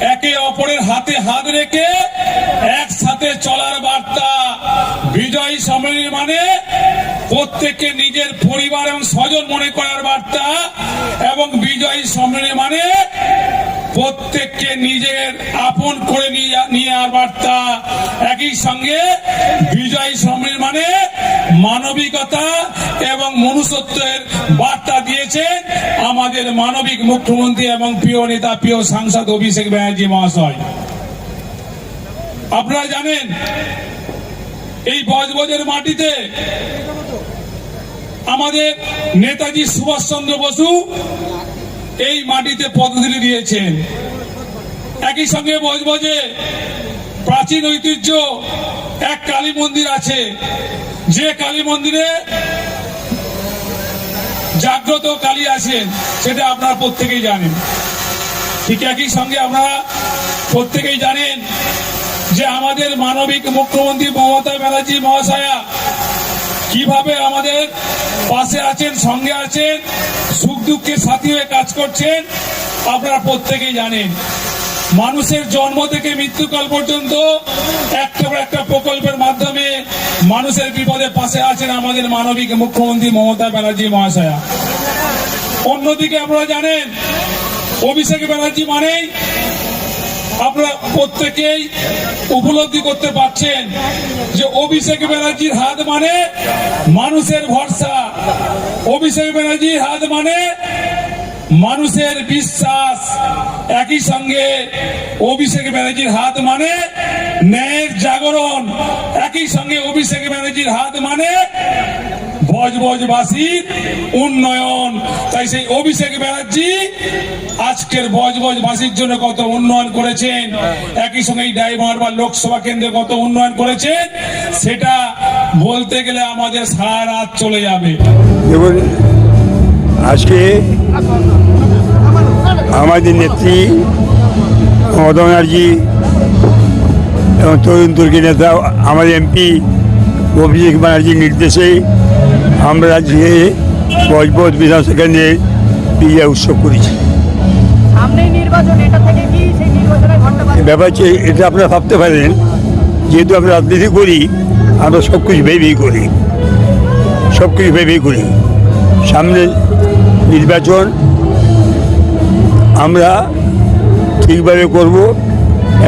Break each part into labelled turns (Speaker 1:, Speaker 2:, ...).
Speaker 1: একে অপরের হাতে হাত রেখে একসাথে চলার বার্তা বিজয়ী সম্মেলনী মানে প্রত্যেককে নিজের পরিবার এবং স্বজন মনে করার বার্তা এবং বিজয়ী সম্মেলনী মানে প্রত্যেককে নিজের আপন করে নিয়ে আর বার্তা। একই সঙ্গে বিজয়ী সম্মেলন মানে মানবিকতা এবং মনুষ্যত্বের বার্তা দিয়েছেন আমাদের মানবিক মুখ্যমন্ত্রী এবং প্রিয় নেতা, প্রিয় সাংসদ অভিষেক ব্যানার্জি মহাশয়। আপনারা জানেন, এই বজবজের মাটিতে আমাদের নেতাজি সুভাষচন্দ্র বসু এই মাটিতে পদধূলি দিয়েছেন। একই সঙ্গে বজবজে প্রাচীন ঐতিহ্য, এক কালী মন্দির আছে। যে কালী মন্দিরে জাগ্রত কালী আছেন, সেটা আপনারা প্রত্যেকেই জানেন। ঠিক একই সঙ্গে আপনারা প্রত্যেকেই জানেন যে আমাদের মানবিক মুখ্যমন্ত্রী মমতা ব্যানার্জি মহাশয়া কীভাবে আমাদের পাশে আছেন, সঙ্গে আছেন, সুখ দুঃখের সাথী হয়ে কাজ করছেন, আপনারা প্রত্যেকেই জানেন। মানুষের জন্ম থেকে মৃত্যুকাল পর্যন্ত একটা একটা প্রকল্পের মাধ্যমে মানুষের বিপদে পাশে আছেন আমাদের মানবিক মুখ্যমন্ত্রী মমতা ব্যানার্জি মহাশয়া। অন্যদিকে আপনারা জানেন, অভিষেক ব্যানার্জি মানেই আপনারা প্রত্যেকেই উপলব্ধি করতে পারছেন যে অভিষেক ব্যানার্জির হাত মানে মানুষের ভরসা। অভিষেক ব্যানার্জির হাত মানে মানুষের বিশ্বাস একই সঙ্গে অভিষেক ব্যানার্জির হাত মানে ন্যায়ের জাগরণ। একই সঙ্গে অভিষেক ব্যানার্জির হাত মানে বজবজবাসীর উন্নয়ন। তাই সেই অভিষেক ব্যানার্জি আজকের বজবজবাসীর জন্য কত উন্নয়ন করেছেন, একই সঙ্গে এই ডাইভার বা লোকসভা কেন্দ্রে কত উন্নয়ন করেছেন, সেটা বলতে গেলে আমাদের সারা রাত চলে যাবে।
Speaker 2: আজকে আমাদের নেত্রী মমতা ব্যানার্জি এবং তরুণ তুর্কি নেতা আমাদের এমপি অভিষেক ব্যানার্জির নির্দেশে আমরা আজকে বজবজ বিধানসভা কেন্দ্রে বিজয় উৎসব করেছি। ব্যাপার হচ্ছে এটা আপনারা ভাবতে পারেন যেহেতু আমরা রাজনীতি করি আমরা সব কিছু ভেবেই করি। সব কিছু ভেবেই করি। সামনে নির্বাচন আমরা ঠিকভাবে করব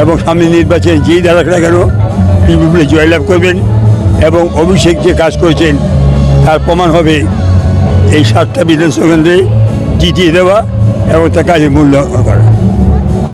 Speaker 2: এবং সামনে নির্বাচনে যেই দাঁড়াক না কেন, বিপুলে জয়লাভ করবেন এবং অভিষেক যে কাজ করেছেন, তার প্রমাণ হবে এই সাতটা বিধানসভা কেন্দ্রে জিতিয়ে দেওয়া এবং তার কাজের মূল্য করা।